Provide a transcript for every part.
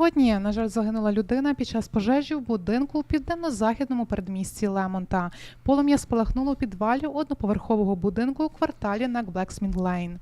Сьогодні, на жаль, загинула людина під час пожежі в будинку у південно-західному передмісті Лемонта. Полум'я спалахнуло у підвалі одноповерхового будинку у кварталі на Блексмін Лейн.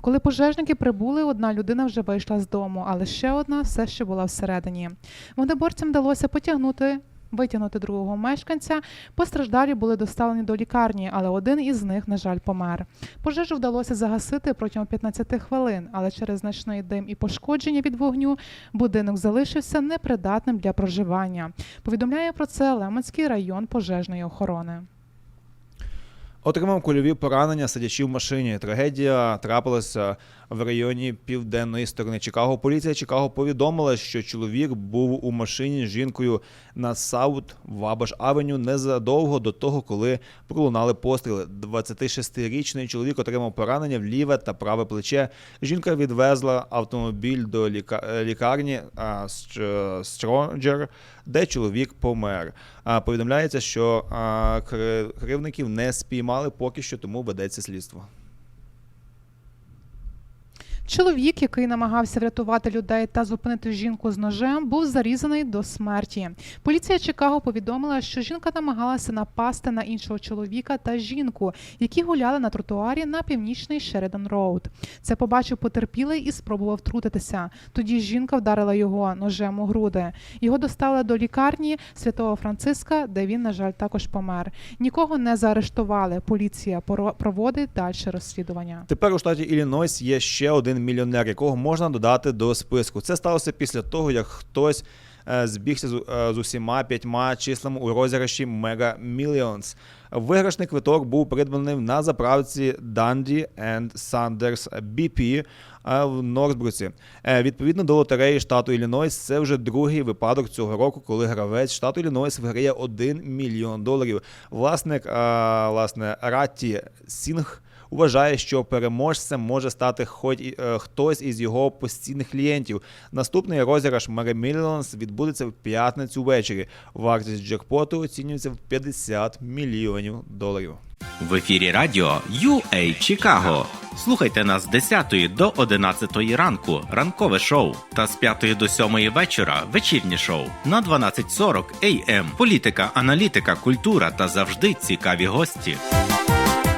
Коли пожежники прибули, одна людина вже вийшла з дому, але ще одна все ще була всередині. Вогнеборцям вдалося потягнути. Витягнути другого мешканця, постраждалі були доставлені до лікарні, але один із них, на жаль, помер. Пожежу вдалося загасити протягом 15 хвилин, але через значний дим і пошкодження від вогню будинок залишився непридатним для проживання. Повідомляє про це Леманський район пожежної охорони. Отримав кульові поранення, сидячи в машині. Трагедія трапилася в районі південної сторони Чикаго. Поліція Чикаго повідомила, що чоловік був у машині з жінкою на Саут Вабаш Авеню незадовго до того, коли пролунали постріли. 26-річний чоловік отримав поранення в ліве та праве плече. Жінка відвезла автомобіль до е, лікарні а, Стр- Стронджер, де чоловік помер. Повідомляється, що кривників не спіймали поки що, тому ведеться слідство. Чоловік, який намагався врятувати людей та зупинити жінку з ножем, був зарізаний до смерті. Поліція Чикаго повідомила, що жінка намагалася напасти на іншого чоловіка та жінку, які гуляли на тротуарі на північний Шеридан Роуд. Це побачив потерпілий і спробував втрутитися. Тоді жінка вдарила його ножем у груди. Його доставили до лікарні святого Франциска, де він, на жаль, також помер. Нікого не заарештували. Поліція проводить далі розслідування. Тепер у штаті Іллінойс є ще один мільйонер, якого можна додати до списку. Це сталося після того, як хтось е, збігся з, е, усіма п'ятьма числами у розіграші Mega Millions. Виграшний квиток був придбаний на заправці Dundee and Sanders BP е, в Норсбруці. Е, Відповідно до лотереї штату Іллінойс, це вже другий випадок цього року, коли гравець штату Іллінойс виграє 1 мільйон доларів. Власник, власне, Ратті Сінг вважає, що переможцем може стати хоч е, хтось із його постійних клієнтів. Наступний розіграш Mega Millions відбудеться в п'ятницю ввечері. Вартість джекпоту оцінюється в 50 мільйонів доларів. В ефірі радіо UA Чикаго. Слухайте нас з 10 до 11 ранку, ранкове шоу, та з 5 до 7 вечора вечірнє шоу на 12.40 AM. Політика, аналітика, культура та завжди цікаві гості.